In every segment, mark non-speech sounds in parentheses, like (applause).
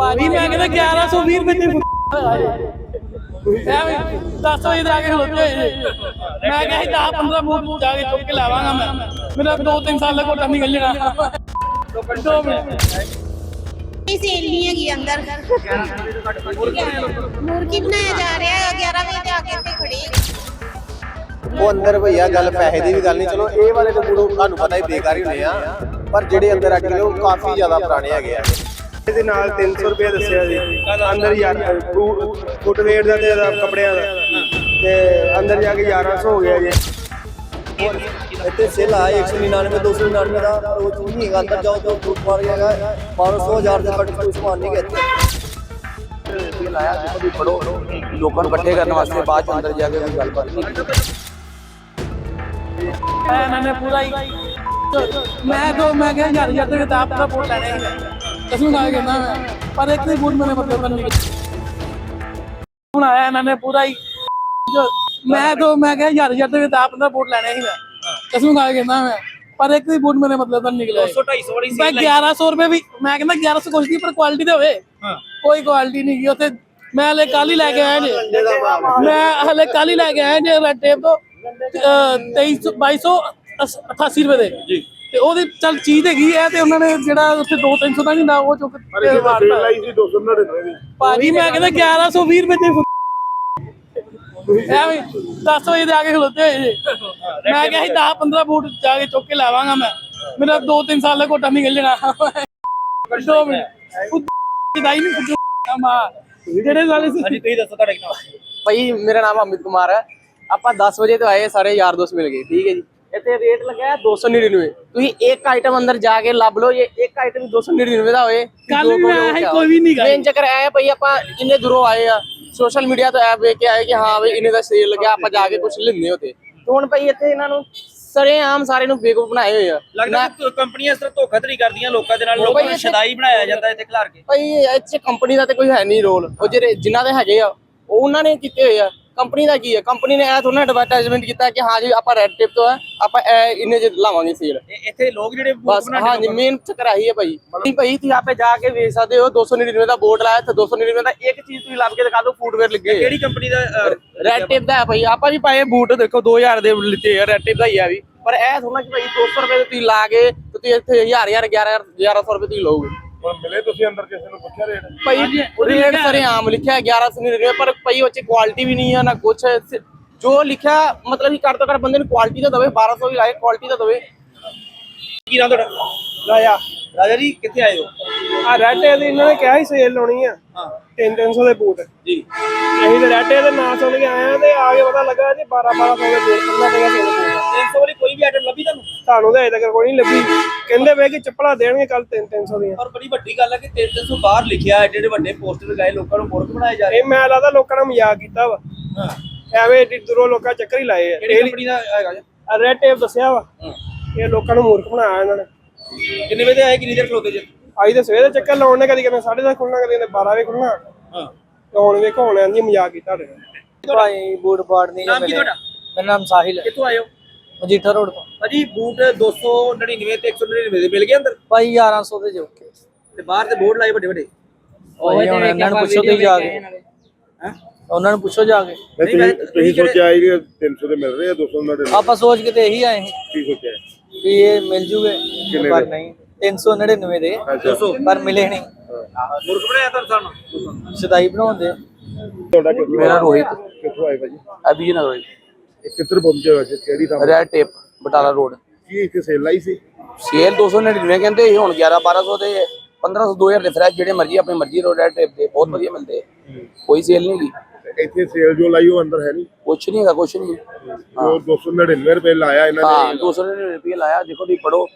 ਭਾਜੀ ਮੈਂ ਕਹਿੰਦਾ 1120 ਰੁਪਏ ਦੀ ਐਵੇਂ 10 ਵਜੇ ਦੇ ਆ ਕੇ ਖਲੋਤੇ ਹੋਏ ਜੇ। ਮੈਂ ਕਿਹਾ ਸੀ 10 15 ਬੂਟ ਜਾ ਕੇ ਚੁੱਕ ਕੇ ਲਾਵਾਂਗਾ ਮੈਂ। ਮੇਰਾ 2-3 ਸਾਲ ਦਾ ਕੋਟਾ ਨਿਕਲ ਜਾਣਾ। ਦੋ ਮਿੰਟ। ਨਹੀਂ ਸੇਲ ਨਹੀਂ ਹੈਗੀ ਅੰਦਰ। ਮੁਰਗੀ ਬਣਾਇਆ ਜਾ ਰਿਹਾ ਹੈ 11 ਵਜੇ ਤੇ ਆ ਕੇ ਇੱਥੇ ਖੜੇ। ਉਹ ਅੰਦਰ ਭਈਆ ਗੱਲ ਪੈਸੇ ਦੀ ਵੀ ਗੱਲ ਨਹੀਂ। ਚਲੋ ਇਹ ਵਾਲੇ ਤਾਂ ਬੂੜੋ ਤੁਹਾਨੂੰ ਪਤਾ ਹੀ ਬੇਕਾਰ ਹੀ ਹੁੰਦੇ ਆ। ਪਰ ਜਿਹੜੇ ਅੰਦਰ ਅੱਗੇ ਉਹ ਕਾਫੀ ਜ਼ਿਆਦਾ ਪੁਰਾਣੇ ਹੈਗੇ ਆ। ਇਹਦੇ ਨਾਲ 300 ਰੁਪਏ ਦੱਸਿਆ ਜੀ। ਅੰਦਰ ਯਾਰ ਫੁੱਟਵੇਅਰ ਦਾ ਤੇ ਇਹਦਾ ਕੱਪੜਿਆਂ ਦਾ। ਤੇ ਅੰਦਰ ਜਾ ਕੇ 1100 ਹੋ ਗਿਆ ਜੀ। ਇੱਥੇ ਸੇਲ ਆਇਆ 199 299 ਦਾ ਪਰ ਉਹ ਚੀਜ਼ ਨਹੀਂ ਹੈਗਾ। ਅੰਦਰ ਜਾਓ ਤਾਂ ਫੁੱਟ ਮਾਰ ਜਾਏਗਾ 500 1000 ਦੇ ਘੱਟ ਕੋਈ ਸਮਾਨ ਨਹੀਂ ਗਿਆ ਸੇਲ ਆਇਆ ਦੇਖੋ ਵੀ ਪੜੋ ਲੋਕਾਂ ਨੂੰ ਇਕੱਠੇ ਕਰਨ ਵਾਸਤੇ ਬਾਅਦ ਚ ਅੰਦਰ ਜਾ ਕੇ ਕੋਈ ਗੱਲਬਾਤ ਨਹੀਂ ਕੀਤੀ। ਮੈਂ ਇਹਨਾਂ ਨੇ ਪੂਰਾ ਹੀ ਮੈਂ ਤੋਂ ਮੈਂ ਕਿਹਾ ਯਾਰ ਯਾਰ ਤੇ ਕਿਤਾਬ ਦਾ ਬੋਟ ਲੈਣਾ ਹੀ ਖਾ ਕੇ ਕਹਿੰਦਾ ਮੈਂ ਪਰ ਇੱਕ ਵੀ ਬੂਟ ਮੈਨੇ ਮਤਲਬ ਨਹੀਂ ਹੁਣ ਆਇਆ ਇਹਨਾਂ ਨੇ ਪੂਰਾ ਹੀ। ਜੋ ਮੈਂ ਤੋਂ ਮੈਂ ਕਿਹਾ ਯਾਰ ਯਾਰ ਤੇ ਕਿਤਾਬ ਦਾ ਬੋਟ ਲੈਣਾ ਹੀ ਮੈਂ। ਕਸਮ ਖਾ ਕੇ ਕਹਿੰਦਾ ਮੈਂ। ਪਰ ਇੱਕ ਵੀ ਬੂਟ ਮੈਨੇ ਮਤਲਬ ਤਾਂ ਨਿਕਲਿਆ। 200 250 ਵਾਲੀ ਮੈਂ 1100 ਰੁਪਏ ਵੀ ਮੈਂ ਕਹਿੰਦਾ 1100 ਕੁਛ ਦੀ ਪਰ ਕੁਆਲਿਟੀ ਤੇ ਹੋਵੇ। ਕੋਈ ਕੁਆਲਿਟੀ ਨਹੀਂ ਗਈ ਉੱਥੇ। ਮੈਂ ਹਲੇ ਕੱਲ ਹੀ ਲੈ ਕੇ ਆਇਆ ਜੀ। ਮੈਂ ਹਲੇ ਕੱਲ ਹੀ ਲੈ ਕੇ ਆਇਆ ਜੀ ਰੈਡ ਟੇਪ ਤੋਂ 23 2288 ਰੁਪਏ ਦੇ। ਜੀ। ਤੇ ਉਹਦੀ ਚੱਲ ਚੀਜ਼ ਹੈਗੀ ਹੈ ਤੇ ਉਹਨਾਂ ਨੇ ਜਿਹੜਾ ਉੱਥੇ 2 300 ਦਾ ਨਹੀਂ ਹੁੰਦਾ ਉਹ ਚੁੱਕ ਕੇ ਮਾਰਤਾ ਸੀ 299 ਦੀ ਭਾਜੀ ਮੈਂ ਕਹਿੰਦਾ 1120 ਰੁਪਏ ਦੇ ਐਵੇਂ 10 ਵਜੇ ਦੇ ਆ ਕੇ ਖਲੋਤੇ ਹੋਏ ਜੇ। ਮੈਂ ਕਿਹਾ ਸੀ 10 15 ਬੂਟ ਜਾ ਕੇ ਚੁੱਕ ਕੇ ਲਾਵਾਂਗਾ ਮੈਂ। ਮੇਰਾ 2-3 ਸਾਲ ਦਾ ਕੋਟਾ ਨਿਕਲ ਜਾਣਾ। ਦੋ ਮਿੰਟ। ਕਿਦਾਈ ਨਹੀਂ ਪੁੱਛੋ ਮਾ ਜਿਹੜੇ ਸਾਲੇ ਸੀ? ਤੁਸੀਂ ਦੱਸੋ ਤੁਹਾਡਾ ਕੀ ਨਾਮ? ਭਾਈ ਮੇਰਾ ਨਾਮ ਅਮਿਤ ਕੁਮਾਰ ਹੈ। ਆਪਾਂ 10 ਵਜੇ ਤੋਂ ਆਏ ਸਾਰੇ ਯਾਰ ਦੋਸਤ ਮਿਲ ਗਏ। ਠੀਕ ਹੈ ਜੀ। ਇੱਥੇ ਰੇਟ ਲੱਗਿਆ ਹੈ 299 ਤੁਸੀਂ ਇੱਕ ਆਈਟਮ ਅੰਦਰ ਜਾ ਕੇ ਲੱਭ ਲਓ ਇਹ ਇੱਕ ਆਈਟਮ 299 ਦਾ ਹੋਏ ਕੱਲ ਵੀ ਆਇਆ ਸੀ, ਕੋਈ ਵੀ ਨਹੀਂ ਗਾ। ਮੇਨ ਚੱਕਰ ਆਇਆ ਭਾਈ ਆਪਾਂ ਇੰਨੇ ਦੂਰੋਂ ਆਏ ਆ ਸੋਸ਼ਲ ਮੀਡੀਆ ਤੋਂ ਐਪ ਵੇਖ ਕੇ ਆਏ ਕਿ ਹਾਂ ਵੀ ਇਹਨੇ ਦਾ ਸੇਲ ਲੱਗਿਆ ਆਪਾਂ ਜਾ ਕੇ ਕੁਝ ਲੈਂਦੇ ਹੋਤੇ ਤੇ ਹੁਣ ਭਾਈ ਇੱਥੇ ਇਹਨਾਂ ਨੂੰ ਸਰੇ ਆਮ ਸਾਰੇ ਨੂੰ ਬੇਵਕੂਫ ਬਣਾਏ ਹੋਏ ਆ। ਲੱਗਦਾ ਕਿ ਕੰਪਨੀਆਂ ਇਸ ਤਰ੍ਹਾਂ ਧੋਖਾਧੜੀ ਕਰਦੀਆਂ ਲੋਕਾਂ ਦੇ ਨਾਲ ਲੋਕਾਂ ਨੂੰ ਇੱਥੇ- ਸ਼ਦਾਈ ਬਣਾਇਆ ਜਾਂਦਾ ਇੱਥੇ ਖਿਲਾਰ ਕੇ। ਭਾਈ 'ਚ ਕੰਪਨੀ ਦਾ ਤੇ ਕੋਈ ਹੈ ਨਹੀਂ ਰੋਲ ਉਹ ਜਿਹੜੇ ਜਿਨ੍ਹਾਂ ਦੇ ਹੈਗੇ ਆ ਉਹ ਉਹਨਾਂ ਨੇ ਕੀਤੇ ਹੋਏ ਆ। ਕੰਪਨੀ ਦਾ ਕੀ ਹੈ? ਕੰਪਨੀ ਨੇ ਇਹ ਥੋੜਾ ਐਡਵਰਟਾਈਜ਼ਮੈਂਟ ਕੀਤਾ ਕਿ ਹਾਂ ਜੀ ਆਪਾਂ ਰੈਡ ਟੇਪ ਤੋਂ ਆ ਆਪਾਂ ਇਹ ਇੰਨੇ ਚ ਲਾਵਾਂਗੇ ਸੇਲ ਇੱਥੇ ਲੋਕ ਜਿਹੜੇ ਬੂਟ ਬਸ ਹਾਂ ਜੀ ਮੇਨ ਚੱਕਰ ਆਹੀ ਹੈ ਭਾਈ। ਨਹੀਂ ਭਾਈ ਤੁਸੀਂ ਆਪੇ ਜਾ ਕੇ ਵੇਖ ਸਕਦੇ ਹੋ 299 ਦਾ ਬੋਰਡ ਲਾਇਆ ਤੇ 299 ਦਾ ਇੱਕ ਚੀਜ਼ ਤੁਸੀਂ ਲੱਭ ਕੇ ਦਿਖਾ ਦਿਓ ਫੂਟਵੇਅਰ ਲੱਗੇ ਕਿਹੜੀ ਕੰਪਨੀ ਦਾ ਰੈਡ ਟੇਪ ਦਾ ਹੈ ਭਾਈ। ਆਪਾਂ ਵੀ ਪਾਏ ਬੂਟ ਦੇਖੋ 2000 ਦੇ ਲਿੱਤੇ ਆ ਰੈਡ ਟੇਪ ਦਾ ਹੀ ਆ ਵੀ। ਪਰ ਇਹ ਥੋੜਾ ਕਿ ਭਾਈ 200 ਰੁਪਏ ਦੇ ਤੁਸੀਂ ਲਾ ਕੇ ਤੇ ਤੁਸੀਂ ਇੱਥੇ 1000 1000 11 1100 ਰੁਪਏ ਤੁਸੀਂ ਲਓਗੇ। ਹੁਣ ਮਿਲੇ ਤੁਸੀਂ ਅੰਦਰ ਕਿਸੇ ਨੂੰ ਪੁੱਛਿਆ ਰੇਟ? ਭਾਈ ਰੇਟ ਸਾਰੇ ਆਮ ਲਿਖਿਆ ਹੈ 1199 ਪਰ ਭਾਈ ਉਹ ਚ ਕੁਆਲਿਟੀ ਵੀ ਨਹੀਂ ਹੈ ਨਾ ਕੁਛ ਹੈ। ਜੋ ਲਿਖਿਆ ਮਤਲਬ ਕਿ ਘੱਟ ਤੋਂ ਘੱਟ ਬੰਦੇ ਨੂੰ ਕੁਆਲਿਟੀ ਤਾਂ ਦਵੇ 1200 ਵੀ ਲਾਏ ਕੁਆਲਿਟੀ ਤਾਂ ਦਵੇ। ਕੀ ਨਾਮ ਤੁਹਾਡਾ? ਲਾਇਆ ਰਾਜਾ ਜੀ ਕਿੱਥੇ ਆਏ ਹੋ? ਆ ਰੈਡ ਡੇ ਦੀ ਇਹਨਾਂ ਨੇ ਕਿਹਾ ਸੀ ਸੇਲ ਲਾਉਣੀ ਆ। ਹਾਂ। 3-300 ਦੇ ਬੂਟ। ਜੀ। ਅਸੀਂ ਤੇ ਰੈਡ ਡੇ ਦੇ ਨਾਂ ਸੁਣ ਕੇ ਆਏ ਆ ਤੇ ਆ ਕੇ ਪਤਾ ਲੱਗਾ ਜੀ 12-1200 ਦੇ ਬੂਟ ਕਰਨਾ ਪਏਗਾ ਸੇਲ ਬੂਟ 300 ਵਾਲੀ ਕੋਈ ਵੀ ਆਈਟਮ ਲੱਭੀ ਤੁਹਾਨੂੰ? ਸਾਨੂੰ ਤਾਂ ਅਜੇ ਤੱਕ ਕੋਈ ਨਹੀਂ ਲੱਭੀ। ਕਹਿੰਦੇ ਵੇ ਕਿ ਚੱਪਲਾਂ ਦੇਣਗੇ ਕੱਲ 3-300 ਦੀਆਂ। ਪਰ ਬੜੀ ਵੱਡੀ ਗੱਲ ਹੈ ਕਿ 300 ਬਾਹਰ ਲਿਖਿਆ ਐਡੇ ਐਡੇ ਵੱਡੇ ਪੋਸਟਰ ਲਗਾਏ ਲੋਕਾਂ ਨੂੰ ਮੂਰਖ ਬਣਾਏ ਜਾ ਰਹੇ ਇਹ ਮੈਂ ਲੱਗਦਾ ਲੋਕਾਂ ਨੇ ਮਜ਼ਾਕ ਕੀਤਾ ਵਾ। ਹਾਂ। ਐਵੇਂ ਏਡੀ ਦੂਰੋਂ ਲੋਕਾਂ ਚੱਕਰ ਹੀ ਲਾਏ ਆ। ਕਿਹੜੀ ਕੰਪਨੀ ਦਾ ਹੈਗਾ ਜੀ? ਰੈਡ ਟੇਪ ਦੱਸਿਆ ਵਾ। ਹਾਂ। ਇਹ ਲੋਕਾਂ ਨੂੰ ਮੂਰਖ ਬਣਾਇਆ ਇਹਨਾਂ ਨੇ। ਕਿੰਨੇ ਵਜੇ ਆਏ ਕਿੰਨੀ ਦੇਰ ਖਲੋਤੇ ਜੀ? ਅੱਜ ਤੇ ਸਵੇਰੇ ਚੱਕਰ ਲਾਉਣ ਨੇ ਕਦੀ ਕਹਿੰਦੇ 10:30 ਖੁੱਲਣਾ ਕਦੀ ਕਹਿੰਦੇ 12 ਵਜੇ ਖੁੱਲਣਾ ਹਾਂ। ਹੁਣ ਵੇਖੋ ਹੁਣ ਆਂਦੀ ਮਜ਼ਾਕ ਕੀਤਾ ਤੁਹਾਡੇ ਨਾਲ। ਭਾਈ ਬੂਟ ਬਾੜ ਨਹੀਂ ਨਾਮ ਕੀ ਤੁਹਾਡਾ? ਮੇਰਾ ਨਾਮ ਸਾਹਿਲ ਕਿੱਥੋਂ ਆਏ ਹੋ? ਮਜੀਠਾ ਰੋਡ ਤੋਂ। ਭਾਜੀ ਬੂਟ 299 ਤੇ 199 ਦੇ ਮਿਲ ਗਏ ਅੰਦਰ? ਭਾਈ 1100 ਦੇ ਜੋਕੇ ਤੇ ਬਾਹਰ ਤੇ ਬੋਰਡ ਲਾਏ ਵੱਡੇ ਵੱਡੇ? ਹੁਣ ਇਹਨਾਂ ਨੂੰ ਪੁੱਛੋ ਤੁਸੀਂ ਜਾ ਕੇ ਹੈਂ? ਉਹਨਾਂ ਨੂੰ ਪੁੱਛੋ ਜਾ ਕੇ। ਨਹੀਂ ਮੈਂ ਤੁਸੀਂ ਸੋਚਿਆ ਇਹ 300 ਦੇ ਮਿਲ ਰਹੇ ਆ 200 ਦੇ ਆਪਾਂ ਸੋਚ ਕੇ ਤੇ ਇਹੀ ਆਏ ਸੀ ਕੀ ਸੋਚਿਆ? ਵੀ ਇਹ ਮਿਲ ਜੂਗੇ ਪਰ ਨਹੀਂ 399 ਦੇ। 200 ਪਰ ਮਿਲੇ ਨਹੀਂ। ਮੂਰਖ ਬਣਾਇਆ ਤਾਂ ਸਾਨੂੰ? ਸਦਾਈ ਬਣਾਉਂਦੇ ਤੁਹਾਡਾ ਕਿੱਥੋਂ ਮੇਰਾ ਰੋਹਿਤ। ਕਿੱਥੋਂ ਆਏ ਭਾਜੀ? ਅਭੀ ਨਗਰ ਇਹ ਕਿੱਧਰ ਪਹੁੰਚੇ ਵੈਸੇ ਕਿਹੜੀ ਥਾਂ? ਰੈਡ ਟੇਪ ਬਟਾਲਾ ਰੋਡ ਕੀ ਇੱਥੇ ਸੇਲ ਲਾਈ ਸੀ? ਸੇਲ 299 ਕਹਿੰਦੇ ਸੀ, ਹੁਣ 11 1200 ਦੇ 1500 2000 ਦੇ ਫਰੈਸ਼ ਜਿਹੜੇ ਮਰਜ਼ੀ ਆਪਣੀ ਮਰਜ਼ੀ ਰੋਡ ਰੈਡ ਟੇਪ ਦੇ ਬਹੁਤ ਵਧੀਆ ਮਿਲਦੇ। ਕੋਈ ਸੇਲ ਨਹੀਂ ਤੇ ਇੱਥੇ ਸੇਲ ਜੋ ਲਾਈ ਉਹ ਅੰਦਰ ਹੈ ਨਹੀਂ? ਕੁਛ ਨਹੀਂ ਹੈਗਾ ਕੁਛ ਨਹੀਂ। ਉਹ 299 ਰੁਪਏ ਲਾਇਆ ਇਹਨਾਂ ਹਾਂ ਨੇ 299 ਰੁਪਏ ਲਾਇਆ। ਦੇਖੋ ਤੁਸੀਂ ਪੜੋ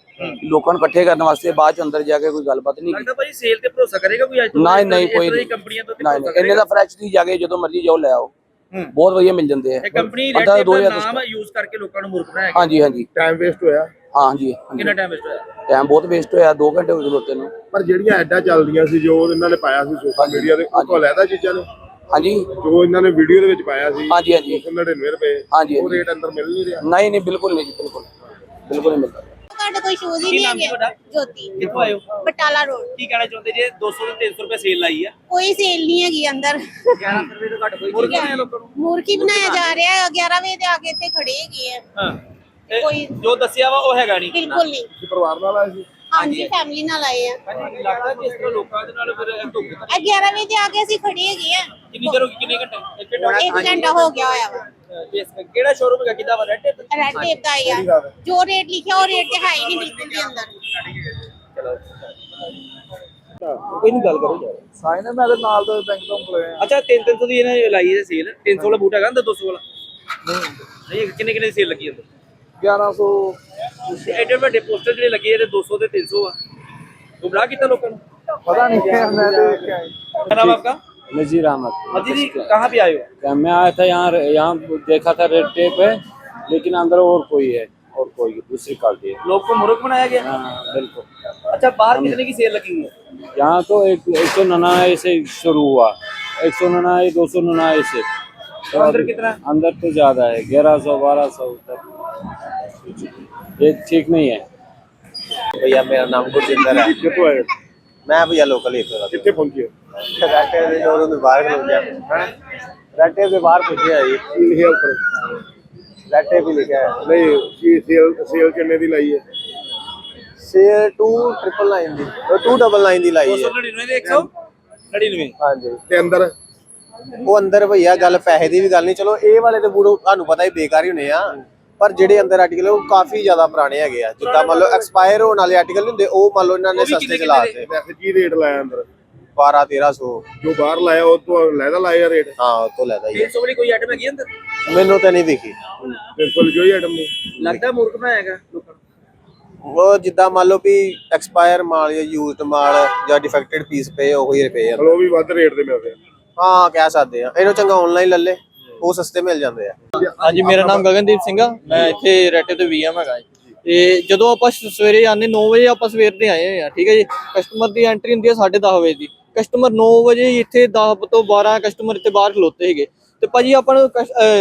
ਲੋਕਾਂ ਨੂੰ ਇਕੱਠੇ ਕਰਨ ਵਾਸਤੇ ਬਾਅਦ ਚ ਅੰਦਰ ਜਾ ਕੇ ਕੋਈ ਗੱਲਬਾਤ ਨਹੀਂ ਲੱਗਦਾ ਭਾਜੀ ਸੇਲ ਤੇ ਭਰੋਸਾ ਕਰੇਗਾ ਕੋਈ ਅੱਜ ਤੋਂ ਨਹੀਂ? ਨਹੀਂ ਕੋਈ ਦੀ ਕੰਪਨੀਆਂ ਤੋਂ ਨਹੀਂ ਇੰਨੇ ਦਾ ਫਰੈਸ਼ ਤੁਸੀਂ ਜਾ ਕੇ ਜਦੋਂ ਮਰਜ਼ੀ ਜਾਓ ਲੈ ਆਓ। ਹੂੰ। ਬਹੁਤ ਵਧੀਆ ਮਿਲ ਜਾਂਦੇ ਆ। ਇਹ ਕੰਪਨੀ ਰੈਡ ਅੱਧਾ ਟੇਪ ਦੋ ਹਜ਼ਾਰ ਨਾਮ ਯੂਜ਼ ਕਰਕੇ ਲੋਕਾਂ ਨੂੰ ਮੂਰਖ ਬਣਾਇਆ ਗਿਆ। ਹਾਂਜੀ ਹਾਂਜੀ। ਟਾਈਮ ਵੇਸਟ ਹੋਇਆ। ਹਾਂਜੀ ਕਿੰਨਾ ਟਾਈਮ ਵੇਸਟ ਹੋਇਆ? ਟਾਈਮ ਬਹੁਤ ਵੇਸਟ ਹੋਇਆ 2 ਘੰਟੇ ਹੋ ਗਏ ਖਲੋਤੇ ਨੂੰ। ਪਰ ਜਿਹੜੀਆਂ ਐਡਾਂ ਚੱਲਦੀਆਂ ਸੀ ਜੋ ਇਹਨਾਂ ਨੇ ਪਾਇਆ ਸੀ ਸੋਸ਼ਲ ਮੀਡੀਆ ਤੇ ਉਹ ਤੋਂ ਲੈਦਾ ਚੀਜ਼ਾਂ ਨੇ। ਹਾਂਜੀ। ਜੋ ਇਹਨਾਂ ਨੇ ਵੀਡੀਓ ਦੇ ਵਿੱਚ ਪਾਇਆ ਸੀ ਹਾਂਜੀ ਹਾਂਜੀ। 299 ਰੁਪਏ ਹਾਂਜੀ ਉਹ ਰੇਟ ਅੰਦਰ ਮਿਲ ਨਹੀਂ ਰਿਹਾ। ਨਹੀਂ ਨਹੀਂ ਬਿਲਕੁਲ ਨਹੀਂ ਜੀ ਬਿਲਕੁਲ। ਬਿਲਕੁਲ ਨਹੀਂ ਮਿਲਦਾ। ਤੁਹਾਡੇ ਕੋਈ ਸ਼ੂਜ਼ ਹੀ ਕੀ ਨਹੀਂ ਨਾਮ ਸੀ ਹੈਗੇ। ਤੁਹਾਡਾ? ਜੋਤੀ। ਕਿੱਥੋਂ ਆਏ ਹੋ? ਬਟਾਲਾ ਰੋਡ ਕੀ ਕਹਿਣਾ ਚਾਹੁੰਦੇ ਜੇ 200 ਤੇ 300 ਰੁਪਏ ਸੇਲ ਲਾਈ ਆ? ਕੋਈ ਸੇਲ ਨਹੀਂ ਹੈਗੀ ਅੰਦਰ। 11 ਰੁਪਏ ਤੋਂ ਘੱਟ ਕੋਈ ਨਹੀਂ ਹੈ ਲੋਕਾਂ ਨੂੰ। ਮੂਰਖੀ ਬਣਾਇਆ ਜਾ ਰਿਹਾ ਹੈ 11 ਵਜੇ ਤੇ ਆ ਕੇ ਇੱਥੇ ਖੜੇ ਹੈਗੇ ਆ। ਹਾਂ। ਕੋਈ- ਜੋ ਦੱਸਿਆ ਵਾ ਉਹ ਹੈਗਾ ਨਹੀਂ। ਬਿਲਕੁਲ ਨਹੀਂ। ਪਰਿਵਾਰ ਨਾਲ ਆਏ ਸੀ? ਹਾਂਜੀ ਫੈਮਿਲੀ ਨਾਲ ਆਏ ਆ। ਹਾਂਜੀ ਲੱਗਦਾ ਕਿ ਇਸ ਤਰ੍ਹਾਂ ਲੋਕਾਂ ਦੇ ਨਾਲ ਫਿਰ ਇਹ ਧੋਖਾ ਇਹ 11 ਵਜੇ ਤੇ ਆ ਕੇ ਅਸੀਂ ਖੜੇ ਹੈਗੇ ਆ। ਕਿੰਨੀ ਦੇਰ ਹੋ ਗਈ ਕਿੰਨੇ ਘੰਟੇ ਇੱਕ ਘੰਟਾ? ਇੱਕ ਘੰਟਾ ਹੋ ਗਿਆ ਹੋਇਆ ਵਾ। ਇਸ ਕਿਹੜਾ ਸ਼ੋਰੂਮ ਹੈਗਾ? ਕਿਦਾਂ ਵਾ? ਰੈਡ ਟੇਪ ਰੈਡ ਟੇਪ ਦਾ ਹੀ ਆ। ਜੋ ਰੇਟ ਲਿਖਿਆ ਉਹ ਰੇਟ ਹੈ ਹੀ ਨਹੀਂ ਬਿਲਕੁਲ ਵੀ ਅੰਦਰ। ਕੋਈ ਨਹੀਂ ਗੱਲ ਕਰੋ। ਯਾਰ ਸਾਇਨ ਮੈਂ ਇਹਦੇ ਨਾਲ ਦਾ ਬੈਂਕ ਤੋਂ ਬੁਲਾਇਆ ਅੱਛਾ 300 ਦੀ ਇਹਨੇ ਲਾਈ ਹੈ ਸੇਲ 300 ਵਾਲਾ ਬੂਟ ਹੈਗਾ ਅੰਦਰ 200 ਵਾਲਾ? ਨਹੀਂ। ਕਿੰਨੇ ਕਿੰਨੇ ਸੇਲ ਲੱਗੀ ਅੰਦਰ 1100 ਐਡੇ ਵੱਡੇ ਪੋਸਟਰ ਜਿਹੜੇ ਲੱਗੇ ਇਹਦੇ 200 ਤੇ 300 ਆ। ਗੁੰਮਰਾਹ ਕੀਤਾ ਲੋਕਾਂ ਨੂੰ? ਪਤਾ ਨਹੀਂ ਮੈਂ ਦੇਖਿਆ ਹੈ ਨਾਮ ਆਪਕਾ? नजीर अहमद। कहाँ भी आयो मैं आया था यहाँ यहाँ देखा था रेड टेप है लेकिन अंदर और कोई है और कोई दूसरी पार्टी है। लोग को मुर्ख बनाया गया? हाँ बिल्कुल। अच्छा बाहर कितने की सेल लगी है? यहाँ तो एक एक सौ ननाए से शुरू हुआ। एक सौ ननाए दो सौ ननाए से। तो अंदर कितना? अंदर तो ज़्यादा है ग्यारह सौ बारह सौ तक। ये ठीक नहीं है। भैया मेरा नाम गुरजिंदर है। (laughs) ਮੈਂ ਭਈਆ ਲੋਕਲ ਹੀ ਇੱਥੋਂ ਦਾ। ਕਿੱਥੇ ਪਹੁੰਚੇ ਰੱਟੇ ਦੇ ਜੋਰੋਂ ਦੇ ਬਾਹਰ ਖਲੋ ਗਿਆ। ਰੱਟੇ ਦੇ ਬਾਹਰ ਪੁੱਛਿਆ ਜੀ। ਕੀ ਲਿਖਿਆ ਉੱਪਰ? ਰੱਟੇ ਵੀ ਲਿਖਿਆ ਹੈ। ਨਹੀਂ ਕੀ ਸੇਲ ਸੇਲ ਕਿੰਨੇ ਦੀ ਲਾਈ ਹੈ? ਸੇਲ 2999 ਦੀ। 299 ਦੀ ਲਾਈ ਹੈ। 299 ਦੇ 199 ਹਾਂਜੀ। ਤੇ ਅੰਦਰ? ਉਹ ਅੰਦਰ ਭਈਆ ਗੱਲ ਪੈਸੇ ਦੀ ਵੀ ਗੱਲ ਨਹੀਂ। ਚਲੋ ਇਹ ਵਾਲੇ ਤੇ ਬੂਟ ਤੁਹਾਨੂੰ ਪਤਾ ਹੀ ਬੇਕਾਰ ਹੀ ਹੋਣੇ ਆ। ਪਰ ਜਿਹੜੇ ਅੰਦਰ ਆਰਟੀਕਲ ਉਹ ਕਾਫੀ ਜ਼ਿਆਦਾ ਪੁਰਾਣੇ ਹੈਗੇ ਆ। ਜਿੱਦਾਂ ਮੰਨ ਲਓ ਐਕਸਪਾਇਰ ਹੋਣ ਵਾਲੇ ਆਰਟੀਕਲ ਹੁੰਦੇ ਉਹ ਮੰਨ ਲਓ ਇਹਨਾਂ ਨੇ ਸਸਤੇ ਚ ਲਾ ਦਿੱਤੇ। ਵੈਸੇ ਕੀ ਰੇਟ ਲਾਇਆ ਅੰਦਰ? 12 1300 ਜੋ ਬਾਹਰ ਲਾਇਆ ਉਹ ਤੋਂ ਲੈਦਾ ਲਾਇਆ ਰੇਟ ਹਾਂ ਉਹ ਤੋਂ ਲੈਦਾ ਹੀ ਹੈ। 300 ਵਾਲੀ ਕੋਈ ਆਈਟਮ ਹੈਗੀ ਅੰਦਰ? ਮੈਨੂੰ ਤਾਂ ਨਹੀਂ ਦਿਖੀ। ਬਿਲਕੁਲ ਹੀ ਆਈਟਮ ਨਹੀਂ ਲੱਗਦਾ ਮੁਰਗ ਬਣਾਇਆ ਹੈਗਾ ਲੋਕਾਂ ਨੂੰ। ਉਹ ਜਿੱਦਾਂ ਮੰਨ ਲਓ ਵੀ ਐਕਸਪਾਇਰ ਮਾਲ ਜਾਂ ਯੂਜ਼ਡ ਮਾਲ ਜਾਂ ਡਿਫੈਕਟਡ ਪੀਸ ਪਏ ਉਹ ਹੀ ਪਏ ਆ ਉਹ ਵੀ ਵੱਧ ਰੇਟ ਤੇ ਮਿਲਦੇ ਆ। ਹਾਂ ਕਹਿ ਸਕਦੇ ਆ। ਇਹਨੂੰ ਚੰਗਾ ਆਨਲਾਈਨ ਲੈ ਲੈ। ਉਹ ਸਸਤੇ ਮਿਲ ਜਾਂਦੇ ਆ। ਹਾਂਜੀ, ਮੇਰਾ ਨਾਮ ਗਗਨਦੀਪ ਸਿੰਘ ਆ। ਮੈਂ ਇੱਥੇ ਰੈਟੇ ਤੇ ਵੀਐਮ ਹੈਗਾ ਜੀ। ਤੇ ਜਦੋਂ ਆਪਾਂ ਸ- ਸਵੇਰੇ ਆਨੇ 9 ਵਜੇ ਆਪਾਂ ਸਵੇਰ ਦੇ ਆਏ ਹੋਏ ਆ, ਠੀਕ ਹੈ ਜੀ? ਕਸਟਮਰ ਦੀ ਐਂਟਰੀ ਹੁੰਦੀ ਹੈ 10:30 ਵਜੇ ਦੀ। ਕਸਟਮਰ 9 ਵਜੇ ਇੱਥੇ 10 ਤੋਂ 12 ਕਸਟਮਰ ਇੱਥੇ ਬਾਹਰ ਖਲੋਤੇ ਹੈਗੇ ਤੇ ਭਾਜੀ, ਆਪਾਂ ਨੂੰ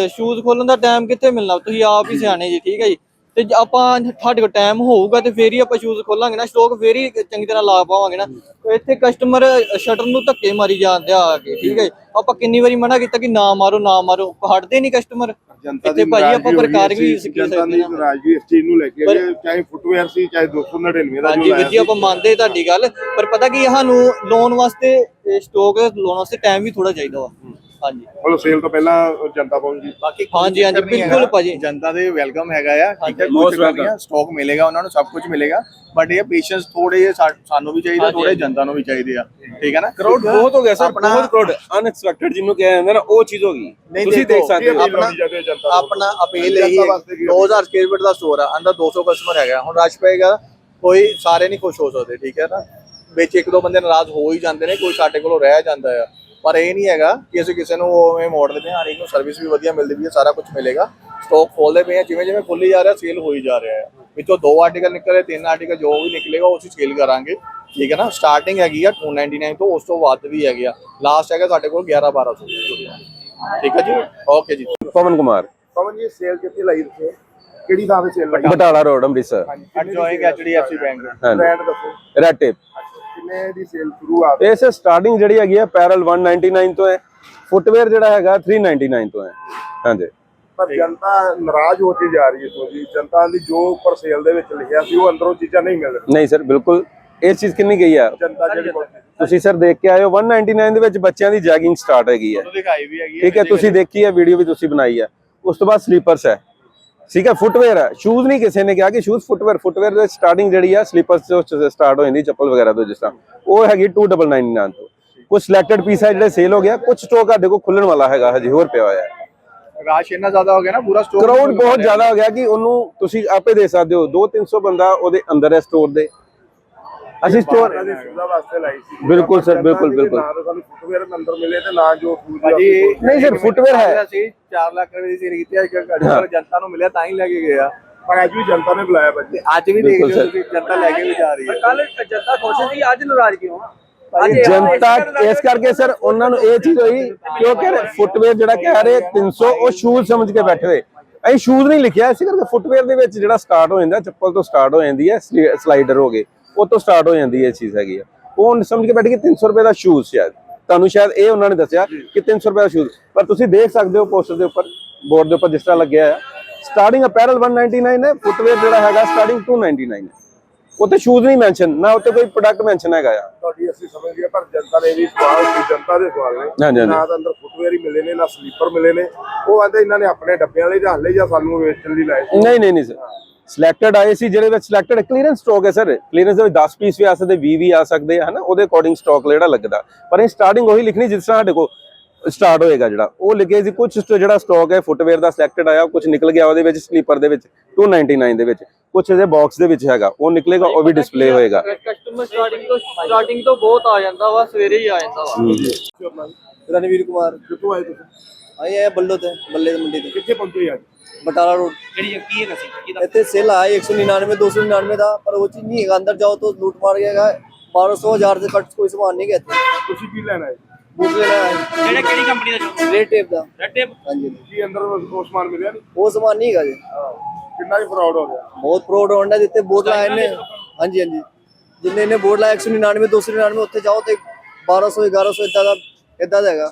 ਸ਼ੂਜ਼ ਖੋਲਣ ਦਾ ਟਾਈਮ ਕਿੱਥੇ ਮਿਲਣਾ? ਤੁਸੀਂ ਆਪ ਹੀ ਸਿਆਣੇ ਜੀ, ਠੀਕ ਹੈ ਜੀ? ਤੇ ਆਪਾਂ ਸਾਡੇ ਕੋਲ ਟਾਈਮ ਹੋਊਗਾ ਤੇ ਫੇਰ ਹੀ ਆਪਾਂ ਸ਼ੂਜ਼ ਖੋਲਾਂਗੇ ਨਾ ਸਟਾਕ ਫੇਰ ਹੀ ਚੰਗੀ ਤਰ੍ਹਾਂ ਲਾ ਪਾਵਾਂਗੇ ਨਾ। ਇੱਥੇ ਕਸਟਮਰ ਸ਼ਟਰ ਨੂੰ ਧੱਕੇ ਮਾਰੀ ਜਾਂਦੇ ਆ ਕੇ ਠੀਕ ਹੈ। ਆਪਾਂ ਕਿੰਨੀ ਵਾਰੀ ਮਨਾ ਕੀਤਾ ਕਿ ਨਾ ਮਾਰੋ ਨਾ ਮਾਰੋ ਹਟਦੇ ਨਹੀਂ ਕਸਟਮਰ ਇੱਥੇ ਭਾਜੀ ਆਪਾਂ ਪ੍ਰਕਾਰ ਵੀ ਸਿੱਖ ਜਨਤਾ ਸਕਦੇ ਦੀ ਹਾਂ। ਨਾਰਾਜ਼ਗੀ ਇਸ ਚੀਜ਼ ਨੂੰ ਲੈ ਕੇ ਚਾਹੇ ਫੁੱਟਵੇਅਰ ਸੀ ਚਾਹੇ 299 ਦਾ ਹਾਂਜੀ ਜੋ ਵੀਰ ਜੀ ਆਪਾਂ ਮੰਨਦੇ ਤੁਹਾਡੀ ਗੱਲ ਪਰ ਪਤਾ ਕੀ ਸਾਨੂੰ ਲੋਨ ਵਾਸਤੇ ਸਟਾਕ ਲੋਨ ਵਾਸਤੇ ਟਾਈਮ ਵੀ ਥੋੜਾ ਚਾਹੀਦਾ ਵਾ। ਹਾਂਜੀ। ਮਤਲਬ ਸੇਲ ਤੋਂ ਪਹਿਲਾਂ ਜਨਤਾ ਪਹੁੰਚ। ਗਈ ਬਾਕੀ ਹਾਂਜੀ ਹਾਂਜੀ ਬਿਲਕੁਲ ਭਾਜੀ। ਜਨਤਾ ਦੇ ਵੈਲਕਮ ਹੈਗਾ ਆ। ਠੀਕ ਹੈ ਸਟਾਕ ਮਿਲੇਗਾ ਉਹਨਾਂ ਨੂੰ ਸਭ ਕੁਝ ਮਿਲੇਗਾ। ਬਟ ਇਹ ਪੇਸ਼ੈਂਸ ਥੋੜੇ ਜਿਹੇ ਸਾ- ਸਾਨੂੰ ਵੀ ਚਾਹੀਦਾ ਥੋੜੇ। ਜਨਤਾ ਨੂੰ ਵੀ ਚਾਹੀਦੇ ਆ। ਠੀਕ ਹੈ ਨਾ? ਕਰਾਊਡ ਬਹੁਤ ਹੋ ਗਿਆ ਸਰ ਆਪਣਾ- ਬਹੁਤ ਕਰਾਊਡ ਅਨਐਕਸਪੈਕਟਡ ਜਿਹਨੂੰ ਕਿਹਾ ਜਾਂਦਾ ਨਾ ਉਹ ਚੀਜ਼ ਹੋ ਗਈ। ਤੁਸੀਂ ਦੇਖ ਸਕਦੇ ਹੋ। ਆਪਣਾ। ਆਪਣਾ ਅਪੀਲ ਇਹੀ ਹੈ। ਵਾਸਤੇ ਕੀ 2000 ਸਕੁਅਰ ਫੀਟ ਦਾ ਸਟੋਰ ਆ ਅੰਦਰ 200 ਕਸਟਮਰ ਹੈਗਾ ਹੁਣ ਰਸ਼ ਪਏਗਾ ਕੋਈ ਸਾਰੇ ਨਹੀਂ ਖੁਸ਼ ਹੋ ਸਕਦੇ ਠੀਕ ਹੈ ਨਾ? ਵਿੱਚ ਇੱਕ ਦੋ ਬੰਦੇ ਨਾਰਾਜ਼ ਹੋ ਹੀ ਜਾਂਦੇ ਨੇ ਕੋਈ ਸਾਡੇ ਕੋਲੋਂ ਰਹਿ ਜਾਂਦਾ ਆ। ਪਰ ਇਹ ਨਹੀਂ ਹੈਗਾ ਕਿ ਅਸੀਂ ਕਿਸੇ ਨੂੰ ਉਵੇਂ ਮੋੜ ਦਿੰਦੇ ਹਾਂ ਹਰ ਇੱਕ ਨੂੰ ਸਰਵਿਸ ਵੀ ਵਧੀਆ ਮਿਲਦੀ ਵੀ ਹੈ ਸਾਰਾ ਕੁਝ ਮਿਲੇਗਾ। ਸਟਾਕ ਖੋਲਦੇ ਪਏ ਆ ਜਿਵੇਂ ਜਿਵੇਂ ਖੁੱਲੀ ਜਾ ਰਿਹਾ ਸੇਲ ਹੋਈ ਜਾ ਰਿਹਾ ਹੈ। ਵਿੱਚੋਂ ਦੋ ਆਰਟੀਕਲ ਨਿਕਲੇ ਤਿੰਨ ਆਰਟੀਕਲ ਜੋ ਵੀ ਨਿਕਲੇਗਾ ਉਹ ਅਸੀਂ ਸੇਲ ਕਰਾਂਗੇ। ਠੀਕ ਹੈ ਨਾ? ਸਟਾਰਟਿੰਗ ਹੈਗੀ ਆ 299 ਤੋਂ ਉਸ ਤੋਂ ਵੱਧ ਵੀ ਹੈਗੀ ਆ। ਲਾਸਟ ਹੈਗਾ ਸਾਡੇ ਕੋਲ 11 1200 ਠੀਕ ਹੈ ਜੀ? ਓਕੇ ਜੀ। ਪਵਨ ਕੁਮਾਰ। ਪਵਨ ਜੀ ਸੇਲ ਕਿੱਥੇ ਲਾਈ ਤੁਸੀਂ? ਕਿਹੜੀ ਥਾਂ ਤੇ ਸੇਲ ਲਾਈ ਬਟਾਲਾ ਰੋਡ ਅੰਮ੍ਰਿਤਸਰ। ਜੋਇੰਗ ਐਚਡੀਐਫਸੀ ਬੈਂਕ ਹਾਂਜੀ। ਬ੍ਰਾਂਡ ਦੱਸੋ। ਰੈਡ ਟੇਪ ਕਿੰਨੇ ਦੀ ਸੇਲ ਸ਼ੁਰੂਆਤ ਇਸ ਸਟਾਰਟਿੰਗ ਜਿਹੜੀ ਹੈਗੀ ਹੈ ਪੈਰਲ 199 ਤੋਂ ਹੈ। ਫੁੱਟਵੇਅਰ ਜਿਹੜਾ ਹੈਗਾ 399 ਤੋਂ ਹੈ। ਹਾਂਜੀ। ਪਰ ਜਨਤਾ ਨਾਰਾਜ਼ ਹੋ ਕੇ ਜਾ ਰਹੀ ਹੈ ਤੋਂ ਜੀ। ਜਨਤਾ ਦੀ ਜੋ ਉੱਪਰ ਸੇਲ ਦੇ ਵਿੱਚ ਲਿਖਿਆ ਸੀ ਉਹ ਅੰਦਰੋਂ ਚੀਜ਼ਾਂ ਨਹੀਂ ਮਿਲ ਰਹੀਆਂ। ਨਹੀਂ ਸਰ ਬਿਲਕੁਲ ਇਹ ਚੀਜ਼ ਕਿੰਨੀ ਗਈ ਹੈ ਜਨਤਾ ਜਿਹੜੀ ਤੁਸੀਂ ਸਰ ਦੇਖ ਕੇ ਆਏ ਹੋ 199 ਦੇ ਵਿੱਚ ਬੱਚਿਆਂ ਦੀ ਜੈਗਿੰਗ ਸਟਾਰਟ ਹੈਗੀ ਹੈ। ਦਿਖਾਈ ਵੀ ਹੈਗੀ ਠੀਕ ਹੈ ਤੁਸੀਂ ਦੇਖੀ ਹੈ ਵੀਡੀਓ ਵੀ ਤੁਸੀਂ ਬਣਾਈ ਹੈ। ਉਸ ਤੋਂ ਬਾਅਦ ਸਲੀਪਰਸ ਹੈ। ਠੀਕ ਹੈ ਫੁੱਟਵੇਅਰ ਹੈ। ਸ਼ੂਜ਼ ਨਹੀਂ ਕਿਸੇ ਨੇ ਕਿਹਾ ਕਿ ਸ਼ੂਜ਼ ਫੁੱਟਵੇਅਰ ਫੁੱਟਵੇਅਰ ਦੇ ਸਟਾਰਟਿੰਗ ਜਿਹੜੀ ਹੈ ਸਲੀਪਰਸ ਤੋਂ ਸਟਾਰਟ ਹੋ ਜਾਂਦੀ ਚੱਪਲ ਵਗੈਰਾ ਤੋਂ ਜਿਸ ਤਰ੍ਹਾਂ। ਉਹ ਹੈਗੀ 2999 ਤੋਂ। ਕੁਝ ਸਿਲੈਕਟਡ ਪੀਸ ਹੈ ਜਿਹੜੇ ਸੇਲ ਹੋ ਗਿਆ ਕੁਝ ਸਟਾਕ ਸਾਡੇ ਕੋਲ ਖੁੱਲਣ ਵਾਲਾ ਹੈਗਾ ਹਜੇ ਹੋਰ ਪਿਆ ਹੋਇਆ ਹੈ। ਰਾਸ਼ ਇੰਨਾ ਜ਼ਿਆਦਾ ਹੋ ਗਿਆ ਨਾ ਪੂਰਾ ਸਟੋਰ ਕਰਾਊਡ ਬਹੁਤ ਜ਼ਿਆਦਾ ਹੋ ਗਿਆ ਕਿ ਉਹਨੂੰ ਤੁਸੀਂ ਆਪੇ ਦੇ ਸਕਦੇ ਹੋ। 2-300 ਬੰਦਾ ਉਹਦੇ ਅੰਦਰ ਹੈ ਸਟੋਰ ਦੇ। ਅਸੀਂ ਸਟੋਰ ਬਾਹਰ ਦੀ ਸੁਵਿਧਾ ਵਾਸਤੇ ਲਾਈ ਸੀ। ਬਿਲਕੁਲ ਜਨਤਾ ਬਿਲਕੁਲ, ਬਿਲਕੁਲ। ਨਾ ਤਾਂ ਸਾਨੂੰ ਫੁੱਟਵੇਅਰ ਅੰਦਰ ਮਿਲੇ ਤੇ ਨਾ ਜੋ food ਭਾਜੀ ਨਹੀਂ sir, footwear ਹੈ। ਅਸੀਂ 4 ਲੱਖ ਰੁਪਏ ਦੀ ਸੇਲ ਕੀਤੀ ਹੈ ਕਿ ਜਨਤਾ ਨੂੰ ਮਿਲਿਆ ਤਾਂ ਹੀ ਲੈ ਕੇ ਗਏ ਆ। ਪਰ ਅੱਜ ਵੀ ਜਨਤਾ ਨੇ ਬੁਲਾਇਆ ਬੱਚੇ ਅੱਜ ਵੀ ਬਿਲਕੁਲ ਦੇਖਦੇ ਹੋ sir। ਤੁਸੀਂ ਜਨਤਾ ਲੈ ਕੇ ਵੀ ਜਾ ਰਹੀ ਹੈ। ਕੱਲ ਜਨਤਾ ਖੁਸ਼ ਸੀ ਅੱਜ ਨਾਰਾਜ਼ ਕਿਉਂ ਅੱਜ ਜਨਤਾ ਇਸ ਕਰਕੇ ਸਰ ਉਹਨਾਂ ਨੂੰ ਇਹ ਚੀਜ਼ ਹੋਈ ਕਿ ਉਹ ਕਹਿੰਦੇ ਫੁੱਟਵੇਅਰ ਜਿਹੜਾ ਕਹਿ ਰਹੇ 300 ਉਹ ਸ਼ੂਜ਼ ਸਮਝ ਕੇ ਬੈਠੇ ਹੋਏ। ਅਸੀਂ ਸ਼ੂਜ਼ ਨਹੀਂ ਲਿਖਿਆ ਇਸੇ ਕਰਕੇ ਫੁੱਟਵੇਅਰ ਦੇ ਵਿੱਚ ਜਿਹੜਾ ਸਟਾਰਟ ਹੋ ਜਾਂਦਾ ਚੱਪਲ ਤੋਂ ਸਟਾਰਟ ਹੋ ਜਾਂਦੀ ਹੈ ਸਲਾਈਡਰ ਹੋ ਗਏ। ਉਹ ਤੋਂ ਸਟਾਰਟ ਹੋ ਜਾਂਦੀ ਹੈ ਇਹ ਚੀਜ਼ ਹੈਗੀ ਆ। ਉਹ ਸਮਝ ਕੇ ਬੈਠ ਕੇ 300 ਰੁਪਏ ਦਾ ਸ਼ੂਜ਼ ਸ਼ਾਇਦ। ਤੁਹਾਨੂੰ ਸ਼ਾਇਦ ਇਹ ਉਹਨਾਂ ਨੇ ਦੱਸਿਆ ਕਿ 300 ਰੁਪਏ ਦਾ ਸ਼ੂਜ਼ ਪਰ ਤੁਸੀਂ ਦੇਖ ਸਕਦੇ ਹੋ ਪੋਸਟਰ ਦੇ ਉੱਪਰ ਬੋਰਡ ਦੇ ਉੱਪਰ ਜਿਸ ਤਰ੍ਹਾਂ ਲੱਗਿਆ ਹੈ ਸਟਾਰਟਿੰਗ ਅਪੈਰਲ 199 ਹੈ ਫੁੱਟਵੇਅਰ ਜਿਹੜਾ ਹੈਗਾ ਸਟਾਰਟਿੰਗ 299 ਹੈ। ਉੱਤੇ ਸ਼ੂਜ਼ ਨਹੀਂ ਮੈਂਸ਼ਨ ਨਾ ਉੱਤੇ ਕੋਈ ਪ੍ਰੋਡਕਟ ਮੈਂਸ਼ਨ ਹੈਗਾ ਆ। ਤੁਹਾਡੀ ਅਸੀਂ ਸਮਝਦੇ ਹਾਂ ਪਰ ਜਨਤਾ ਨੇ ਵੀ ਸਵਾਲ ਸੀ ਜਨਤਾ ਦੇ ਸਵਾਲ ਨੇ। ਨਾ ਤਾਂ ਅੰਦਰ ਫੁੱਟਵੇਅਰ ਹੀ ਮਿਲੇ ਨੇ ਨਾ ਸਲੀਪਰ ਮਿਲੇ ਨੇ। ਉਹ ਆਂਦੇ ਇਹਨਾਂ ਨੇ ਆਪਣੇ ਡੱਬਿਆਂ ਲਈ ਰੱਖ ਲਏ ਜਾਂ ਸਾਨੂੰ ਵੇਚਣ ਲਈ ਲਾਏ। ਨਹੀਂ ਨਹੀਂ ਨਹੀਂ ਸਰ ਸਿਲੈਕਟਡ ਆਏ ਸੀ ਜਿਹੜੇ ਵਿੱਚ ਸਿਲੈਕਟਡ ਕਲੀਅਰੈਂਸ ਸਟਾਕ ਹੈ ਸਰ ਕਲੀਅਰੈਂਸ ਦੇ ਵਿੱਚ 10 ਪੀਸ ਵੀ ਆ ਸਕਦੇ 20 ਵੀ ਆ ਸਕਦੇ ਹਨਾ? ਉਹਦੇ ਅਕੋਰਡਿੰਗ ਸਟਾਕ ਜਿਹੜਾ ਲੱਗਦਾ। ਪਰ ਇਹ ਸਟਾਰਟਿੰਗ ਉਹੀ ਲਿਖਣੀ ਜਿਸ ਤਰ੍ਹਾਂ ਸਾਡੇ ਕੋਲ ਸਟਾਰਟ ਹੋਏਗਾ ਜਿਹੜਾ। ਉਹ ਲਿਖੇ ਸੀ ਕੁਝ ਜਿਹੜਾ ਸਟਾਕ ਹੈ ਫੁੱਟਵੇਅਰ ਦਾ ਸਿਲੈਕਟਡ ਆਇਆ ਕੁਝ ਨਿਕਲ ਗਿਆ ਉਹਦੇ ਵਿੱਚ ਸਲੀਪਰ ਦੇ ਵਿੱਚ 299 ਦੇ ਵਿੱਚ। ਕੁਝ ਇਹਦੇ ਬਾਕਸ ਦੇ ਵਿੱਚ ਹੈਗਾ ਉਹ ਨਿਕਲੇਗਾ ਉਹ ਵੀ ਡਿਸਪਲੇ ਹੋਏਗਾ। ਕਸਟਮਰ ਸਟਾਰਟਿੰਗ ਤੋਂ ਸਟਾਰਟਿੰਗ ਤੋਂ ਬਹੁਤ ਆ ਜਾਂਦਾ ਵਾ ਸਵੇਰੇ ਹੀ ਆ ਜਾਂਦਾ ਵਾ। ਰਣਵੀਰ ਕੁਮਾਰ ਕਿੱਥੋਂ ਆਏ ਤੁਸੀਂ? ਆਏ ਆਏ ਬੱਲੋ ਤੇ ਬੱਲੇ ਦੀ ਮੰਡੀ ਤੇ। ਕਿੱਥੇ ਪਹੁੰਚੇ ਅੱਜ? ਬਟਾਲਾ ਰੋਡ। ਕਿਹੜੀ ਕੀ ਹੈਗਾ ਸੀ? ਇੱਥੇ ਸੇਲ ਆਇਆ 199 299 ਦਾ ਪਰ ਉਹ ਚੀਜ਼ ਨਹੀਂ ਹੈਗਾ ਅੰਦਰ ਜਾਓ ਤਾਂ ਲੂਟ ਮਾਰ ਗਿਆ 1200 1000 ਦੇ ਘੱਟ ਕੋਈ ਸਮਾਨ ਨਹੀਂ ਗਿਆ ਇੱਥੇ। ਤੁਸੀਂ ਕੀ ਲੈਣਾ ਹੈ? ਬੂਟ ਲੈਣਾ ਹੈ। ਕਿਹੜੇ ਕਿਹੜੀ ਕੰਪਨੀ ਦਾ ਜੋ ਰੇਡ ਟੇਪ ਦਾ। ਰੈਡ ਟੇਪ ਹਾਂਜੀ। ਕੀ ਅੰਦਰ ਉਹ ਸਮਾਨ ਮਿਲਿਆ ਨਹੀਂ? ਉਹ ਸਮਾਨ ਨਹੀਂ ਹੈਗਾ ਜੀ। ਕਿੰਨਾ ਹੀ ਫਰਾਡ ਹੋ ਗਿਆ। ਬਹੁਤ ਪ੍ਰੋਡ ਹੋਣਾ ਜਿੱਥੇ ਬੋਰਡ ਲਾਏ ਨੇ। ਹਾਂਜੀ ਹਾਂਜੀ। ਜਿੰਨੇ ਨੇ ਬੋਰਡ ਲਾਇਆ 199 299 ਉੱਥੇ ਜਾਓ ਤੇ 1200 1100 ਇਦਾਂ ਦਾ ਇਦਾਂ ਦਾ ਹੈਗਾ।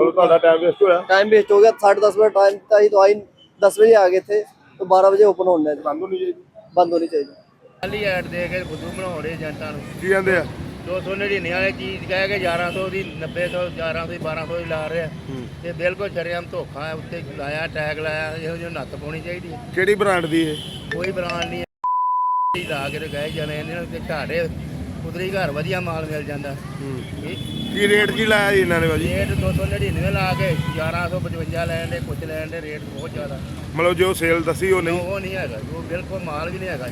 ਮਤਲਬ ਤੁਹਾਡਾ ਟਾਈਮ ਵੇਸਟ ਹੋਇਆ। ਟਾਈਮ ਵੇਸਟ ਹੋ ਗਿਆ 10:30 ਵਜੇ ਟਾਈਮ ਤਾਂ ਹੀ ਤੋਂ ਆਈ 10 ਵਜੇ ਆ ਗਏ ਥੇ तो 12 ਵਜੇ ਓਪਨ ਹੋਣਾ ਹੈ ਬੰਦ ਹੋਣੀ ਚਾਹੀਦੀ। ਬੰਦ ਹੋਣੀ ਚਾਹੀਦੀ। ਖਾਲੀ ਐਡ ਦੇ ਕੇ ਬੁੱਧੂ ਬਣਾਉਣ ਰਹੇ ਏਜੰਟਾਂ ਨੂੰ। ਕੀ ਕਹਿੰਦੇ ਆ? 299 ਵਾਲੀ ਚੀਜ਼ ਕਹਿ ਕੇ 1100 ਦੀ 900 1100 ਦੀ 1200 ਦੀ ਲਾ ਰਿਹਾ ਤੇ ਬਿਲਕੁਲ ਸ਼ਰੇਆਮ ਧੋਖਾ ਹੈ ਉੱਤੇ ਲਾਇਆ ਟੈਗ ਲਾਇਆ ਇਹੋ ਜਿਹੀ ਨੱਤ ਪਾਉਣੀ ਚਾਹੀਦੀ ਹੈ। ਕਿਹੜੀ ਬ੍ਰਾਂਡ ਦੀ ਇਹ? ਕੋਈ ਬ੍ਰਾਂਡ ਨਹੀਂ ਹੈ। ਲਾ ਕੇ ਤੇ ਗਏ ਜਾਣੇ ਇਹਨਾਂ ਨੂੰ ਤੇ ਝਾੜੇ ਕੁਦਰੀ ਘਰ ਵਧੀਆ ਮਾਲ ਮਿਲ ਜਾਂਦਾ। ਇਹ ਕੀ ਰੇਟ ਕੀ ਲਾਇਆ ਜੀ ਇਹਨਾਂ ਨੇ ਭਾਜੀ? ਰੇਟ 299 ਲਾ ਕੇ 1155 ਲੈਣ ਦੇ ਕੁਝ ਲੈਣ ਦੇ ਰੇਟ ਬਹੁਤ ਜ਼ਿਆਦਾ। ਮਤਲਬ ਜੋ ਸੇਲ ਦੱਸੀ ਉਹ ਨਹੀਂ? ਉਹ ਨਹੀਂ ਹੈਗਾ ਉਹ ਬਿਲਕੁਲ ਮਾਲ ਵੀ ਨਹੀਂ ਹੈਗਾ।